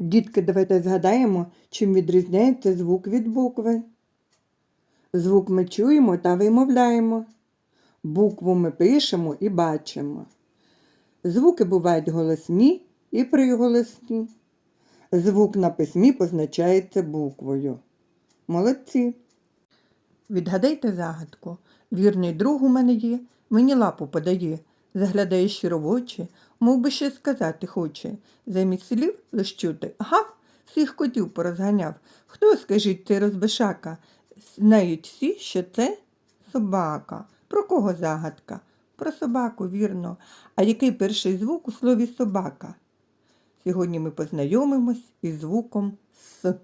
Дітки, давайте згадаємо, чим відрізняється звук від букви. Звук ми чуємо та вимовляємо. Букву ми пишемо і бачимо. Звуки бувають голосні і приголосні. Звук на письмі позначається буквою. Молодці. Відгадайте загадку. Вірний друг у мене є, мені лапу подає, заглядає щиро в очі, мов би ще сказати хоче. Замість слів лиш чути гав, всіх котів порозганяв. Хто, скажіть, цей розбишака? Знають всі, що це собака. Про кого загадка? Про собаку, вірно. А який перший звук у слові собака? Сьогодні ми познайомимось із звуком С.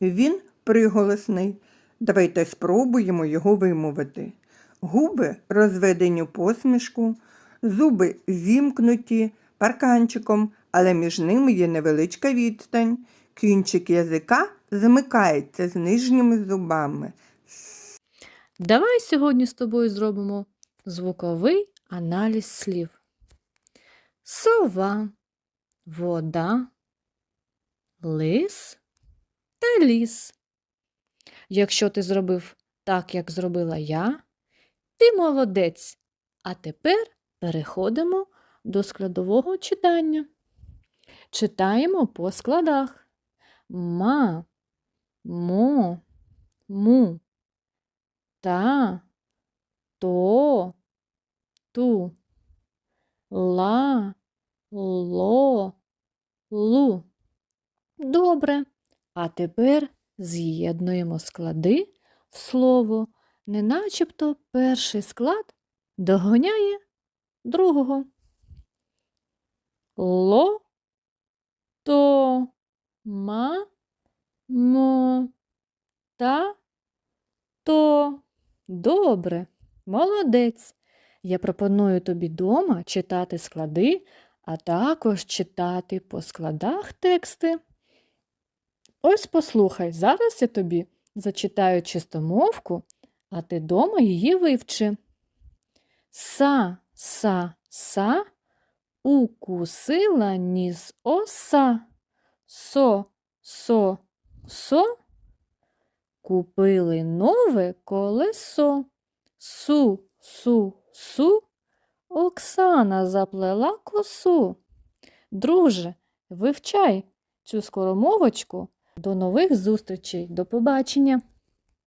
Він приголосний. Давайте спробуємо його вимовити. Губи розведені посмішку, зуби зімкнуті парканчиком, але між ними є невеличка відстань. Кінчик язика замикається з нижніми зубами. Давай сьогодні з тобою зробимо звуковий аналіз слів. Сова, вода, лис та ліс. Якщо ти зробив так, як зробила я, ти молодець. А тепер переходимо до складового читання. Читаємо по складах. Ма, мо, му та, то, ту, ла, ло, лу. Добре. А тепер з'єднуємо склади в слово, не начебто перший склад догоняє другого. Ло, то, ма, мо, та, то. Добре, молодець. Я пропоную тобі дома читати склади, а також читати по складах тексти. Ось послухай, зараз я тобі зачитаю чистомовку, а ти дома її вивчи. Са, са, са, укусила ніс оса. Со, со, со, Купили нове колесо. Су, су, су, Оксана заплела косу. Друже, вивчай цю скоромовочку. До нових зустрічей. До побачення!